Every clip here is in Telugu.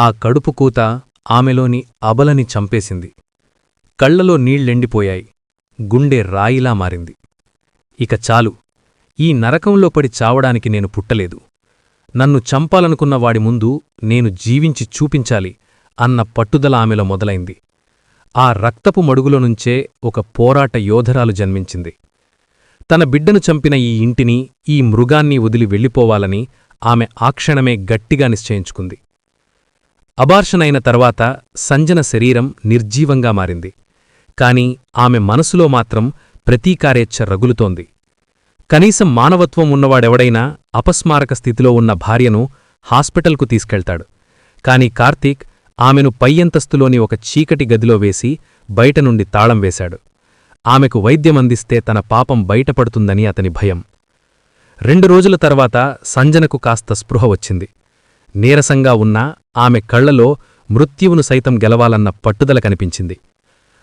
ఆ కడుపుకూత ఆమెలోని అబలని చంపేసింది. కళ్ళలో నీళ్ళెండిపోయాయి గుండె రాయిలా మారింది. ఇక చాలు. ఈ నరకంలో పడి చావడానికి నేను పుట్టలేదు. నన్ను చంపాలనుకున్న వాడి ముందు నేను జీవించి చూపించాలి అన్న పట్టుదల ఆమెలో మొదలైంది. ఆ రక్తపు మడుగులో నుంచే ఒక పోరాట యోధరాలు జన్మించింది. తన బిడ్డను చంపిన ఈ ఇంటిని ఈ మృగాన్ని వదిలి వెళ్ళిపోవాలని ఆమె ఆక్షణమే గట్టిగా నిశ్చయించుకుంది. అబార్షన్ అయిన తర్వాత సంజన శరీరం నిర్జీవంగా మారింది. కాని ఆమె మనసులో మాత్రం ప్రతీకారేచ్ఛ రగులుతోంది. కనీసం మానవత్వం ఉన్నవాడెవడైనా అపస్మారక స్థితిలో ఉన్న భార్యను హాస్పిటల్కు తీసుకెళ్తాడు. కాని కార్తీక్ ఆమెను పయ్యంతస్తులోని ఒక చీకటి గదిలో వేసి బయట నుండి తాళం వేశాడు. ఆమెకు వైద్యమందిస్తే తన పాపం బయటపడుతుందని అతని భయం. రెండు రోజుల తర్వాత సంజనకు కాస్త స్పృహ వచ్చింది. నీరసంగా ఉన్నా ఆమె కళ్ళలో మృత్యువును సైతం గెలవాలన్న పట్టుదల కనిపించింది.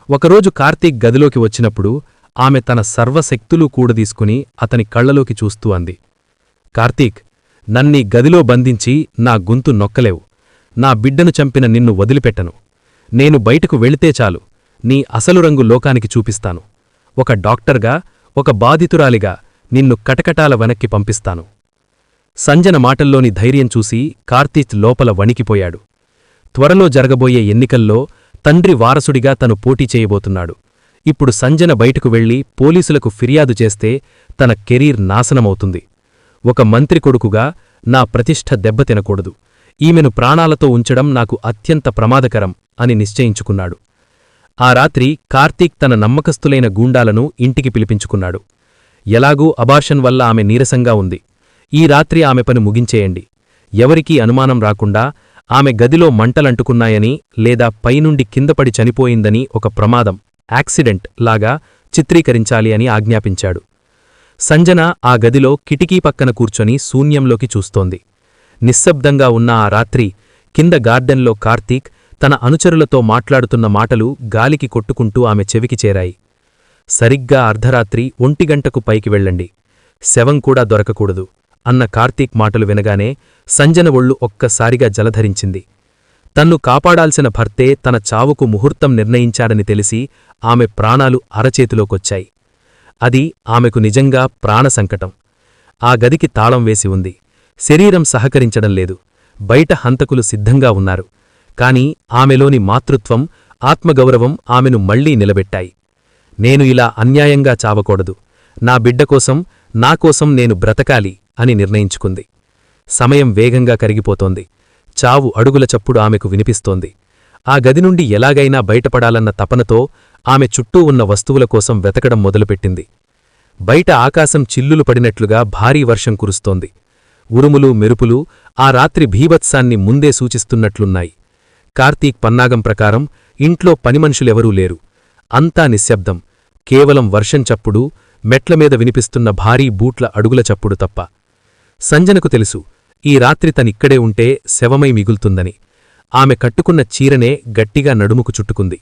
ఒకరోజు కార్తీక్ గదిలోకి వచ్చినప్పుడు ఆమె తన సర్వశక్తులూ కూడదీసుకుని అతని కళ్ళలోకి చూస్తూ అంది. కార్తీక్ నన్నీ గదిలో బంధించి నా గొంతు నొక్కలేవు. నా బిడ్డను చంపిన నిన్ను వదిలిపెట్టను. నేను బయటకు వెళితే చాలు. నీ అసలు రంగు లోకానికి చూపిస్తాను. ఒక డాక్టర్గా ఒక బాధితురాలిగా నిన్ను కటకటాల వెనక్కి పంపిస్తాను. సంజన మాటల్లోని ధైర్యం చూసి కార్తీక్ లోపల వణికిపోయాడు. త్వరలో జరగబోయే ఎన్నికల్లో తండ్రి వారసుడిగా తను పోటీ చేయబోతున్నాడు. ఇప్పుడు సంజన బయటకు వెళ్ళి పోలీసులకు ఫిర్యాదు చేస్తే తన కెరీర్ నాశనమవుతుంది. ఒక మంత్రి కొడుకుగా నా ప్రతిష్ఠ దెబ్బతినకూడదు ఈమెను ప్రాణాలతో ఉంచడం నాకు అత్యంత ప్రమాదకరం అని నిశ్చయించుకున్నాడు. ఆ రాత్రి కార్తీక్ తన నమ్మకస్తులైన గూండాలను ఇంటికి పిలిపించుకున్నాడు. ఎలాగూ అబార్షన్ వల్ల ఆమె నీరసంగా ఉంది. ఈ రాత్రి ఆమె పని ముగించేయండి. ఎవరికీ అనుమానం రాకుండా ఆమె గదిలో మంటలంటుకున్నాయని లేదా పైనుండి కిందపడి చనిపోయిందని ఒక ప్రమాదం యాక్సిడెంట్ లాగా చిత్రీకరించాలి అని ఆజ్ఞాపించాడు. సంజన ఆ గదిలో కిటికీ పక్కన కూర్చొని శూన్యంలోకి చూస్తోంది. నిశ్శబ్దంగా ఉన్న ఆ రాత్రి కింద గార్డెన్లో కార్తీక్ తన అనుచరులతో మాట్లాడుతున్న మాటలు గాలికి కొట్టుకుంటూ ఆమె చెవికి చేరాయి. సరిగ్గా అర్ధరాత్రి ఒంటిగంటకు పైకి వెళ్ళండి. శవం కూడా దొరకకూడదు. అన్న కార్తీక్ మాటలు వినగానే సంజన ఒళ్ళు ఒక్కసారిగా జలధరించింది. తన్ను కాపాడాల్సిన భర్తే తన చావుకు ముహూర్తం నిర్ణయించాడని తెలిసి ఆమె ప్రాణాలు అరచేతిలోకొచ్చాయి. అది ఆమెకు నిజంగా ప్రాణసంకటం ఆ గదికి తాళం వేసి ఉంది. శరీరం సహకరించడం లేదు. బయట హంతకులు సిద్ధంగా ఉన్నారు. కాని ఆమెలోని మాతృత్వం ఆత్మగౌరవం ఆమెను మళ్ళీ నిలబెట్టాయి. నేను ఇలా అన్యాయంగా చావకూడదు. నా బిడ్డకోసం నాకోసం నేను బ్రతకాలి. అని నిర్ణయించుకుంది. సమయం వేగంగా కరిగిపోతోంది. చావు అడుగుల చప్పుడు ఆమెకు వినిపిస్తోంది. ఆ గది నుండి ఎలాగైనా బయటపడాలన్న తపనతో ఆమె చుట్టూ ఉన్న వస్తువుల కోసం వెతకడం మొదలుపెట్టింది. బయట ఆకాశం చిల్లులు పడినట్లుగా భారీ వర్షం కురుస్తోంది. ఉరుములు మెరుపులు ఆ రాత్రి భీభత్సాన్ని ముందే సూచిస్తున్నట్లున్నాయి. కార్తీక్ పన్నాగం ప్రకారం ఇంట్లో పనిమనుషులెవరూ లేరు. అంతా నిశ్శబ్దం. కేవలం వర్షం చప్పుడు మెట్లమీద వినిపిస్తున్న భారీ బూట్ల అడుగుల చప్పుడు తప్ప. సంజనకు తెలుసు ఈ రాత్రి తనిక్కడే ఉంటే శవమై మిగులుతుందని. ఆమె కట్టుకున్న చీరనే గట్టిగా నడుముకు చుట్టుకుంది.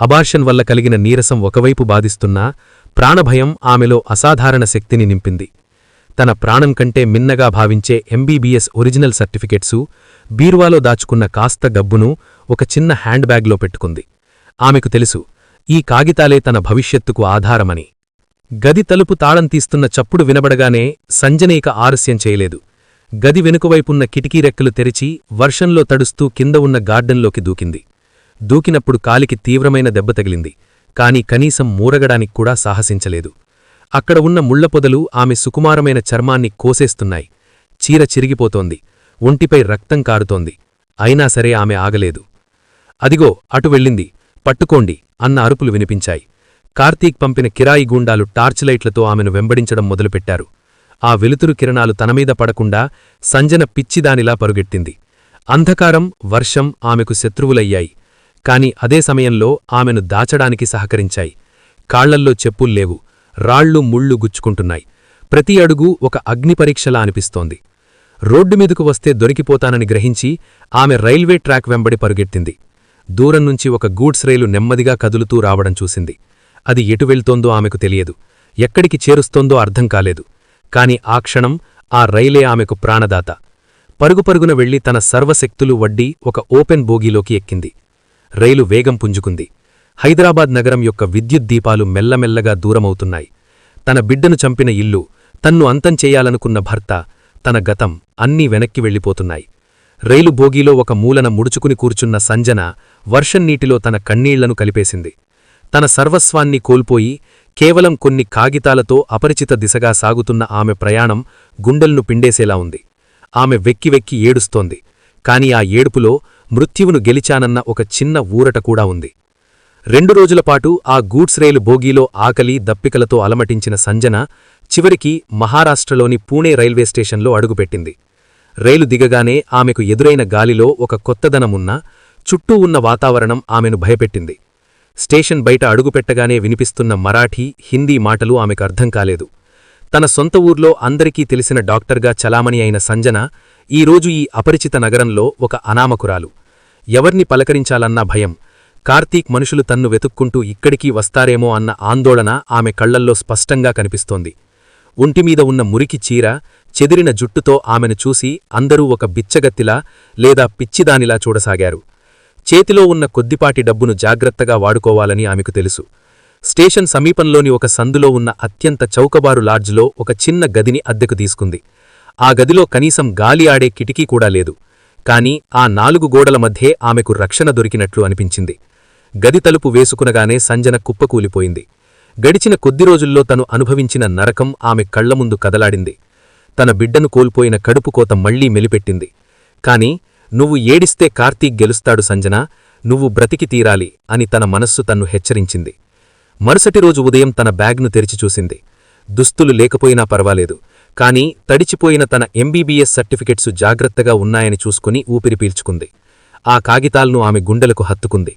అబార్షన్ వల్ల కలిగిన నీరసం ఒకవైపు బాధిస్తున్నా ప్రాణభయం ఆమెలో అసాధారణ శక్తిని నింపింది. తన ప్రాణం కంటే మిన్నగా భావించే ఎంబీబీఎస్ ఒరిజినల్ సర్టిఫికెట్సు బీర్వాలో దాచుకున్న కాస్త గబ్బును ఒక చిన్న హ్యాండ్బ్యాగ్లో పెట్టుకుంది. ఆమెకు తెలుసు ఈ కాగితాలే తన భవిష్యత్తుకు ఆధారమని. గది తలుపు తాళం తీస్తున్న చప్పుడు వినబడగానే సంజనేక ఆలస్యం చేయలేదు. గది వెనుకవైపున్న కిటికీ రెక్కలు తెరిచి వర్షంలో తడుస్తూ కింద ఉన్న గార్డెన్లోకి దూకింది. దూకినప్పుడు కాలికి తీవ్రమైన దెబ్బ తగిలింది కాని కనీసం మూరగడానికి కూడా సాహసించలేదు. అక్కడ ఉన్న ముళ్ళపొదలు ఆమె సుకుమారమైన చర్మాన్ని కోసేస్తున్నాయి. చీర చిరిగిపోతోంది ఒంటిపై రక్తం కారుతోంది. అయినా సరే ఆమె ఆగలేదు. అదిగో అటు వెళ్ళింది పట్టుకోండి అన్న అరుపులు వినిపించాయి. కార్తీక్ పంపిన కిరాయి గూండాలు టార్చ్లైట్లతో ఆమెను వెంబడించడం మొదలుపెట్టారు. ఆ వెలుతురు కిరణాలు తనమీద పడకుండా సంజన పిచ్చిదానిలా పరుగెట్టింది అంధకారం వర్షం ఆమెకు శత్రువులయ్యాయి. కాని అదే సమయంలో ఆమెను దాచడానికి సహకరించాయి. కాళ్ళల్లో చెప్పుల్లేవు రాళ్ళు ముళ్ళు గుచ్చుకుంటున్నాయి. ప్రతి అడుగు ఒక అగ్నిపరీక్షలా అనిపిస్తోంది. రోడ్డు మీదకు వస్తే దొరికిపోతానని గ్రహించి ఆమె రైల్వే ట్రాక్ వెంబడి పరుగెట్టింది దూరం నుంచి ఒక గూడ్స్ రైలు నెమ్మదిగా కదులుతూ రావడం చూసింది. అది ఎటు వెళ్తోందో ఆమెకు తెలియదు. ఎక్కడికి చేరుస్తోందో అర్థం కాలేదు. కాని ఆ క్షణం ఆ రైలే ఆమెకు ప్రాణదాత. పరుగుపరుగున వెళ్ళి తన సర్వశక్తులు వడ్డీ ఒక ఓపెన్ బోగీలోకి ఎక్కింది. రైలు వేగం పుంజుకుంది. హైదరాబాద్ నగరం యొక్క విద్యుత్ దీపాలు మెల్లమెల్లగా దూరమవుతున్నాయి. తన బిడ్డను చంపిన ఇల్లు తన్ను అంతం చేయాలనుకున్న భర్త తన గతం అన్నీ వెనక్కి వెళ్ళిపోతున్నాయి. రైలు బోగీలో ఒక మూలన ముడుచుకుని కూర్చున్న సంజన వర్షం నీటిలో తన కన్నీళ్ళను కలిపేసింది. తన సర్వస్వాన్ని కోల్పోయి కేవలం కొన్ని కాగితాలతో అపరిచిత దిశగా సాగుతున్న ఆమె ప్రయాణం గుండెల్ను పిండేసేలా ఉంది. ఆమె వెక్కి వెక్కి ఏడుస్తోంది. కాని ఆ ఏడుపులో మృత్యువును గెలిచానన్న ఒక చిన్న ఊరట కూడా ఉంది. రెండు రోజులపాటు ఆ గూడ్స్ రైలు బోగీలో ఆకలి దప్పికలతో అలమటించిన సంజన చివరికి మహారాష్ట్రలోని పూణే రైల్వే స్టేషన్లో అడుగుపెట్టింది. రైలు దిగగానే ఆమెకు ఎదురైన గాలిలో ఒక కొత్తదనమున్నా చుట్టూ ఉన్న వాతావరణం ఆమెను భయపెట్టింది. స్టేషన్ బయట అడుగుపెట్టగానే వినిపిస్తున్న మరాఠీ హిందీ మాటలు ఆమెకు అర్థం కాలేదు. తన సొంత ఊర్లో అందరికీ తెలిసిన డాక్టర్గా చలామణి అయిన సంజన ఈరోజు ఈ అపరిచిత నగరంలో ఒక అనామకురాలు. ఎవర్ని పలకరించాలన్నా భయం. కార్తీక్ మనుషులు తన్ను వెతుక్కుంటూ ఇక్కడికి వస్తారేమో అన్న ఆందోళన ఆమె కళ్ళల్లో స్పష్టంగా కనిపిస్తోంది. ఒంటిమీద ఉన్న మురికి చీర చెదిరిన జుట్టుతో ఆమెను చూసి అందరూ ఒక బిచ్చగత్తిలా లేదా పిచ్చిదానిలా చూడసాగారు. చేతిలో ఉన్న కొద్దిపాటి డబ్బును జాగ్రత్తగా వాడుకోవాలని ఆమెకు తెలుసు. స్టేషన్ సమీపంలోని ఒక సందులో ఉన్న అత్యంత చౌకబారు లాడ్జ్లో ఒక చిన్న గదిని అద్దెకు తీసుకుంది. ఆ గదిలో కనీసం గాలి ఆడే కిటికీ కూడా లేదు. కాని ఆ నాలుగు గోడల మధ్యే ఆమెకు రక్షణ దొరికినట్లు అనిపించింది. గది తలుపు వేసుకునగానే సంజన కుప్పకూలిపోయింది. గడిచిన కొద్ది రోజుల్లో తను అనుభవించిన నరకం ఆమె కళ్ళముందు కదలాడింది. తన బిడ్డను కోల్పోయిన కడుపుకోత మళ్ళీ మెలిపెట్టింది. కాని నువ్వు ఏడిస్తే కార్తీక్ గెలుస్తాడు సంజన నువ్వు బ్రతికి తీరాలి అని తన మనస్సు తన్ను హెచ్చరించింది. మరుసటి రోజు ఉదయం తన బ్యాగ్ను తెరిచి చూసింది. దుస్తులు లేకపోయినా పర్వాలేదు కాని తడిచిపోయిన తన ఎంబీబీఎస్ సర్టిఫికెట్సు జాగ్రత్తగా ఉన్నాయని చూసుకుని ఊపిరి పీల్చుకుంది. ఆ కాగితాలను ఆమె గుండెలకు హత్తుకుంది.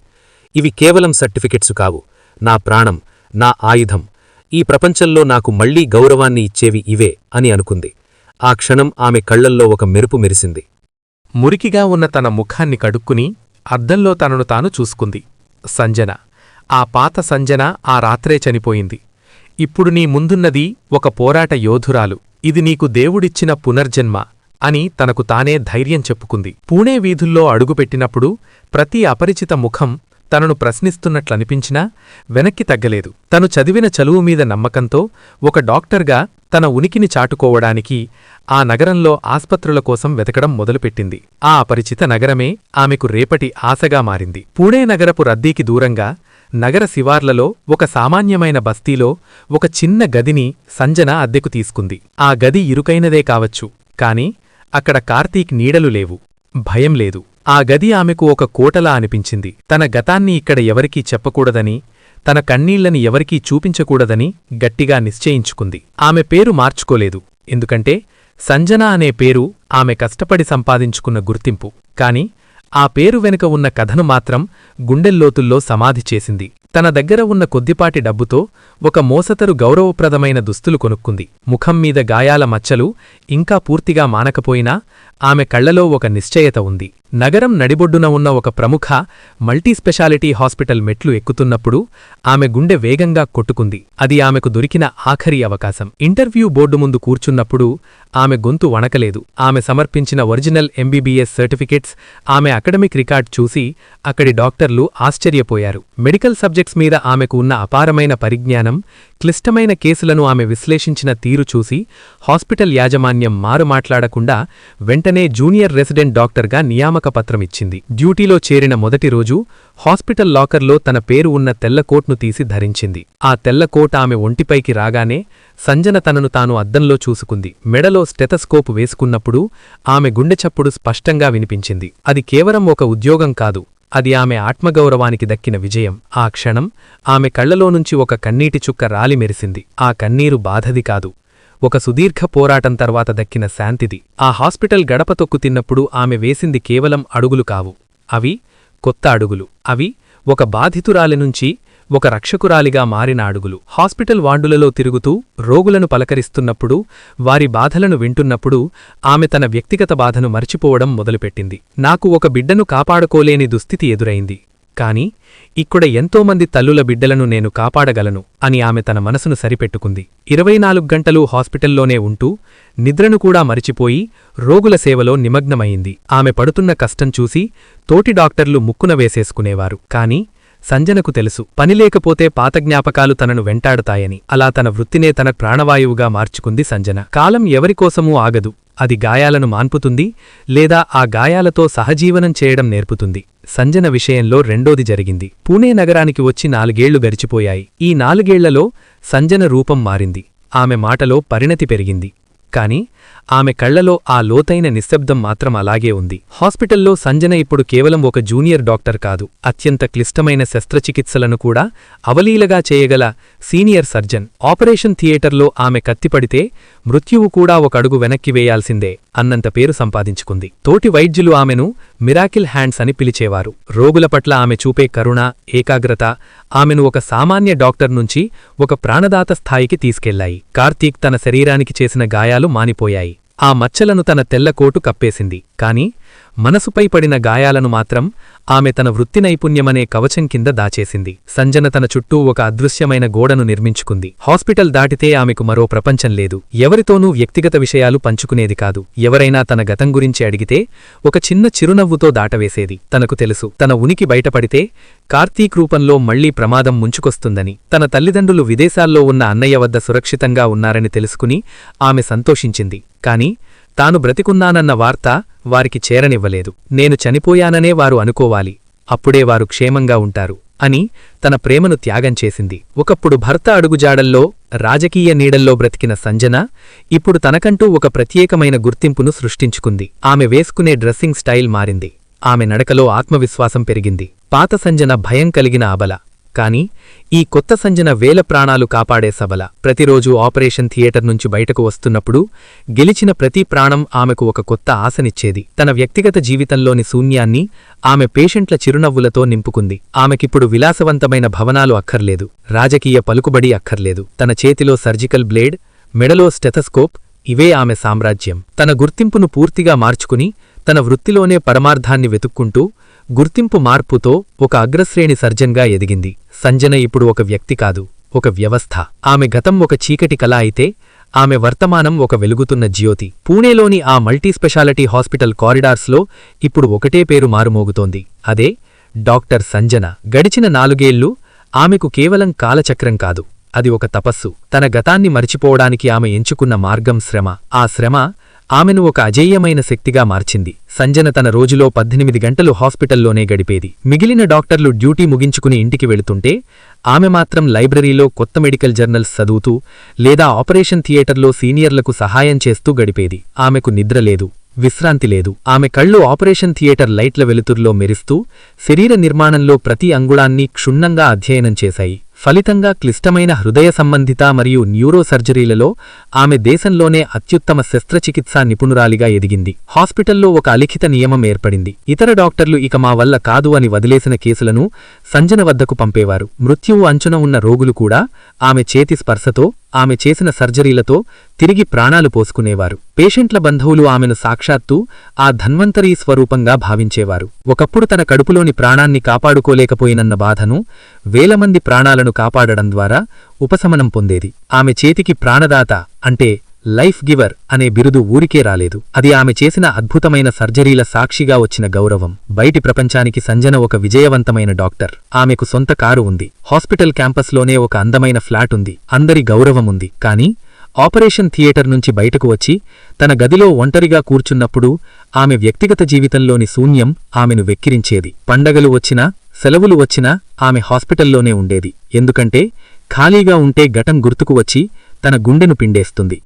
ఇవి కేవలం సర్టిఫికెట్సు కావు నా ప్రాణం నా ఆయుధం. ఈ ప్రపంచంలో నాకు మళ్ళీ గౌరవాన్ని ఇచ్చేవి ఇవే అని అనుకుంది. ఆ క్షణం ఆమె కళ్ళల్లో ఒక మెరుపు మెరిసింది. మురికిగా ఉన్న తన ముఖాన్ని కడుక్కుని అద్దంలో తనను తాను చూసుకుంది. సంజన. ఆ పాత సంజన ఆ రాత్రే చనిపోయింది. ఇప్పుడు నీ ముందున్నది ఒక పోరాట యోధురాలు. ఇది నీకు దేవుడిచ్చిన పునర్జన్మ అని తనకు తానే ధైర్యం చెప్పుకుంది. పూణే వీధుల్లో అడుగుపెట్టినప్పుడు ప్రతి అపరిచిత ముఖం తనను ప్రశ్నిస్తున్నట్లనిపించినా వెనక్కి తగ్గలేదు. తను చదివిన చలువు మీద నమ్మకంతో ఒక డాక్టర్గా తన ఉనికిని చాటుకోవడానికి ఆ నగరంలో ఆస్పత్రుల కోసం వెతకడం మొదలుపెట్టింది. ఆ అపరిచిత నగరమే ఆమెకు రేపటి ఆశగా మారింది. పూణే నగరపు రద్దీకి దూరంగా నగర శివార్లలో ఒక సామాన్యమైన బస్తీలో ఒక చిన్న గదిని సంజన అద్దెకు తీసుకుంది. ఆ గది ఇరుకైనదే కావచ్చు కాని అక్కడ కార్తీక్ నీడలు లేవు. భయం లేదు. ఆ గది ఆమెకు ఒక కోటలా అనిపించింది. తన గతాన్ని ఇక్కడ ఎవరికీ చెప్పకూడదని తన కన్నీళ్ళని ఎవరికీ చూపించకూడదని గట్టిగా నిశ్చయించుకుంది. ఆమె పేరు మార్చుకోలేదు. ఎందుకంటే సంజన అనే పేరు ఆమె కష్టపడి సంపాదించుకున్న గుర్తింపు. కాని ఆ పేరు వెనుక ఉన్న కథను మాత్రం గుండెల్లోతుల్లో సమాధి చేసింది. తన దగ్గర ఉన్న కొద్దిపాటి డబ్బుతో ఒక మోసతరు గౌరవప్రదమైన దుస్తులు కొనుక్కుంది. ముఖం మీద గాయాల మచ్చలు ఇంకా పూర్తిగా మానకపోయినా ఆమె కళ్ళలో ఒక నిశ్చయత ఉంది. నగరం నడిబొడ్డున ఉన్న ఒక ప్రముఖ మల్టీస్పెషాలిటీ హాస్పిటల్ మెట్లు ఎక్కుతున్నప్పుడు ఆమె గుండె వేగంగా కొట్టుకుంది. అది ఆమెకు దొరికిన ఆఖరి అవకాశం. ఇంటర్వ్యూ బోర్డు ముందు కూర్చున్నప్పుడు ఆమె గొంతు వణకలేదు. ఆమె సమర్పించిన ఒరిజినల్ ఎంబీబీఎస్ సర్టిఫికెట్స్ ఆమె అకడమిక్ రికార్డ్ చూసి అక్కడి డాక్టర్లు ఆశ్చర్యపోయారు. మెడికల్ సబ్జెక్ట్స్ మీద ఆమెకు ఉన్న అపారమైన పరిజ్ఞానం క్లిష్టమైన కేసులను ఆమె విశ్లేషించిన తీరు చూసి హాస్పిటల్ యాజమాన్యం మారు మాట్లాడకుండా వెంటనే జూనియర్ రెసిడెంట్ డాక్టర్గా నియామక పత్రమిచ్చింది డ్యూటీలో చేరిన మొదటి రోజు హాస్పిటల్ లాకర్లో తన పేరు ఉన్న తెల్ల కోట్ను తీసి ధరించింది. ఆ తెల్ల కోట్ ఆమె ఒంటిపైకి రాగానే సంజన తనను తాను అద్దంలో చూసుకుంది. మెడలో స్టెతస్కోప్ వేసుకున్నప్పుడు ఆమె గుండెచప్పుడు స్పష్టంగా వినిపించింది. అది కేవలం ఒక ఉద్యోగం కాదు అది ఆమె ఆత్మగౌరవానికి దక్కిన విజయం. ఆ క్షణం ఆమె కళ్ళలోనుంచి ఒక కన్నీటి చుక్క రాలి మెరిసింది. ఆ కన్నీరు బాధది కాదు. ఒక సుదీర్ఘ పోరాటం తర్వాత దక్కిన శాంతిది. ఆ హాస్పిటల్ గడప తొక్కు తిన్నప్పుడు ఆమె వేసింది కేవలం అడుగులు కావు. అవి కొత్త అడుగులు. అవి ఒక బాధితురాలి నుంచి ఒక రక్షకురాలిగా మారిన అడుగులు. హాస్పిటల్ వార్డులలో తిరుగుతూ రోగులను పలకరిస్తున్నప్పుడు వారి బాధలను వింటున్నప్పుడు ఆమె తన వ్యక్తిగత బాధను మర్చిపోవడం మొదలుపెట్టింది. నాకు ఒక బిడ్డను కాపాడుకోలేని దుస్థితి ఎదురైంది. కాని ఇక్కడ ఎంతోమంది తల్లుల బిడ్డలను నేను కాపాడగలను అని ఆమె తన మనసును సరిపెట్టుకుంది. ఇరవై నాలుగు గంటలూ హాస్పిటల్లోనే ఉంటూ నిద్రను కూడా మరిచిపోయి రోగుల సేవలో నిమగ్నమయింది ఆమె పడుతున్న కష్టం చూసి తోటి డాక్టర్లు ముక్కున వేసేసుకునేవారు. కాని సంజనకు తెలుసు. పనిలేకపోతే పాత జ్ఞాపకాలు తనను వెంటాడతాయని. అలా తన వృత్తినే తన ప్రాణవాయువుగా మార్చుకుంది సంజన. కాలం ఎవరికోసమూ ఆగదు. అది గాయాలను మాన్పుతుంది లేదా ఆ గాయాలతో సహజీవనం చేయడం నేర్పుతుంది. సంజన విషయంలో రెండోది జరిగింది. పూణే నగరానికి వచ్చి నాలుగేళ్ళు గడిచిపోయాయి. ఈ నాలుగేళ్ళలో సంజన రూపం మారింది. ఆమె మాటలో పరిణతి పెరిగింది. కాని ఆమె కళ్ళలో ఆ లోతైన నిశ్శబ్దం మాత్రం అలాగే ఉంది. హాస్పిటల్లో సంజన ఇప్పుడు కేవలం ఒక జూనియర్ డాక్టర్ కాదు. అత్యంత క్లిష్టమైన శస్త్రచికిత్సలను కూడా అవలీలగా చేయగల సీనియర్ సర్జన్. ఆపరేషన్ థియేటర్లో ఆమె కత్తిపడితే మృత్యువు కూడా ఒక అడుగు వెనక్కి వేయాల్సిందే అన్నంత పేరు సంపాదించుకుంది. తోటి వైద్యులు ఆమెను మిరాకిల్ హ్యాండ్స్ అని పిలిచేవారు. రోగుల పట్ల ఆమె చూపే కరుణ ఏకాగ్రత ఆమెను ఒక సామాన్య డాక్టర్ నుంచి ఒక ప్రాణదాత స్థాయికి తీసుకెళ్ళాయి. కార్తీక్ తన శరీరానికి చేసిన గాయాలు మానిపోయాయి. ఆ మచ్చలను తన తెల్లకోటు కప్పేసింది. కాని మనసుపై పడిన గాయాలను మాత్రం ఆమె తన వృత్తి నైపుణ్యమనే కవచం కింద దాచేసింది. సంజన తన చుట్టూ ఒక అదృశ్యమైన గోడను నిర్మించుకుంది. హాస్పిటల్ దాటితే ఆమెకు మరో ప్రపంచం లేదు. ఎవరితోనూ వ్యక్తిగత విషయాలు పంచుకునేది కాదు. ఎవరైనా తన గతం గురించి అడిగితే ఒక చిన్న చిరునవ్వుతో దాటవేసేది. తనకు తెలుసు తన ఉనికి బయటపడితే కార్తీక్ రూపంలో మళ్ళీ ప్రమాదం ముంచుకొస్తుందని. తన తల్లిదండ్రులు విదేశాల్లో ఉన్న అన్నయ్య వద్ద సురక్షితంగా ఉన్నారని తెలుసుకుని ఆమె సంతోషించింది. కాని తాను బ్రతికున్నానన్న వార్త వారికి చేరనివ్వలేదు. నేను చనిపోయాననే వారు అనుకోవాలి. అప్పుడే వారు క్షేమంగా ఉంటారు అని తన ప్రేమను త్యాగం చేసింది. ఒకప్పుడు భర్త అడుగుజాడల్లో రాజకీయ నీడల్లో బ్రతికిన సంజన ఇప్పుడు తనకంటూ ఒక ప్రత్యేకమైన గుర్తింపును సృష్టించుకుంది. ఆమె వేసుకునే డ్రెస్సింగ్ స్టైల్ మారింది. ఆమె నడకలో ఆత్మవిశ్వాసం పెరిగింది. పాత సంజన భయం కలిగిన అబల. కాని ఈ కొత్త సంజన వేల ప్రాణాలు కాపాడే సబల. ప్రతిరోజూ ఆపరేషన్ థియేటర్ నుంచి బయటకు వస్తున్నప్పుడు గెలిచిన ప్రతి ప్రాణం ఆమెకు ఒక కొత్త ఆశనిచ్చేది. తన వ్యక్తిగత జీవితంలోని శూన్యాన్ని ఆమె పేషెంట్ల చిరునవ్వులతో నింపుకుంది. ఆమెకిప్పుడు విలాసవంతమైన భవనాలు అక్కర్లేదు. రాజకీయ పలుకుబడి అక్కర్లేదు. తన చేతిలో సర్జికల్ బ్లేడ్ మెడలో స్టెథస్కోప్ ఇవే ఆమె సామ్రాజ్యం. తన గుర్తింపును పూర్తిగా మార్చుకుని తన వృత్తిలోనే పరమార్థాన్ని వెతుక్కుంటూ గుర్తింపు మార్పుతో ఒక అగ్రశ్రేణి సర్జన్గా ఎదిగింది. సంజన ఇప్పుడు ఒక వ్యక్తి కాదు ఒక వ్యవస్థ. ఆమె గతం ఒక చీకటి కళ అయితే ఆమె వర్తమానం ఒక వెలుగుతున్న జ్యోతి. పూణేలోని ఆ మల్టీస్పెషాలిటీ హాస్పిటల్ కారిడార్స్లో ఇప్పుడు ఒకటే పేరు మారుమోగుతోంది. అదే డాక్టర్ సంజన. గడిచిన నాలుగేళ్ళు ఆమెకు కేవలం కాలచక్రం కాదు అది ఒక తపస్సు. తన గతాన్ని మరిచిపోవడానికి ఆమె ఎంచుకున్న మార్గం శ్రమ. ఆ శ్రమ ఆమెను ఒక అజేయమైన శక్తిగా మార్చింది. సంజన తన రోజులో పద్దెనిమిది గంటలు హాస్పిటల్లోనే గడిపేది. మిగిలిన డాక్టర్లు డ్యూటీ ముగించుకుని ఇంటికి వెళుతుంటే ఆమె మాత్రం లైబ్రరీలో కొత్త మెడికల్ జర్నల్స్ చదువుతూ లేదా ఆపరేషన్ థియేటర్లో సీనియర్లకు సహాయం చేస్తూ గడిపేది. ఆమెకు నిద్రలేదు విశ్రాంతి లేదు. ఆమె కళ్ళు ఆపరేషన్ థియేటర్ లైట్ల వెలుతుర్లో మెరుస్తూ శరీర నిర్మాణంలో ప్రతి అంగుళాన్ని క్షుణ్ణంగా అధ్యయనం చేశాయి. ఫలితంగా క్లిష్టమైన హృదయ సంబంధిత మరియు న్యూరోసర్జరీలలో ఆమె దేశంలోనే అత్యుత్తమ శస్త్రచికిత్సా నిపుణురాలిగా ఎదిగింది. హాస్పిటల్లో ఒక అలిఖిత నియమం ఏర్పడింది. ఇతర డాక్టర్లు ఇక మా వల్ల కాదు అని వదిలేసిన కేసులను సంజన వద్దకు పంపేవారు. మృత్యువు అంచున ఉన్న రోగులు కూడా ఆమె చేతి స్పర్శతో ఆమె చేసిన సర్జరీలతో తిరిగి ప్రాణాలు పోసుకునేవారు. పేషెంట్ల బంధువులు ఆమెను సాక్షాత్తు ఆ ధన్వంతరీ స్వరూపంగా భావించేవారు. ఒకప్పుడు తన కడుపులోని ప్రాణాన్ని కాపాడుకోలేకపోయినన్న బాధను వేలమంది ప్రాణాలను కాపాడడం ద్వారా ఉపశమనం పొందేది. ఆమె చేతికి ప్రాణదాత అంటే లైఫ్ గివర్ అనే బిరుదు ఊరికే రాలేదు. అది ఆమె చేసిన అద్భుతమైన సర్జరీల సాక్షిగా వచ్చిన గౌరవం. బయటి ప్రపంచానికి సంజన ఒక విజయవంతమైన డాక్టర్. ఆమెకు సొంత కారు ఉంది. హాస్పిటల్ క్యాంపస్లోనే ఒక అందమైన ఫ్లాట్ ఉంది. అందరి గౌరవం ఉంది. కానీ ఆపరేషన్ థియేటర్ నుంచి బయటకు వచ్చి తన గదిలో ఒంటరిగా కూర్చున్నప్పుడు ఆమె వ్యక్తిగత జీవితంలోని శూన్యం ఆమెను వెక్కిరించేది. పండగలు వచ్చినా సెలవులు వచ్చినా ఆమె హాస్పిటల్లోనే ఉండేది. ఎందుకంటే ఖాళీగా ఉంటే ఘటం గుర్తుకు వచ్చి తన గుండెను పిండేస్తుంది.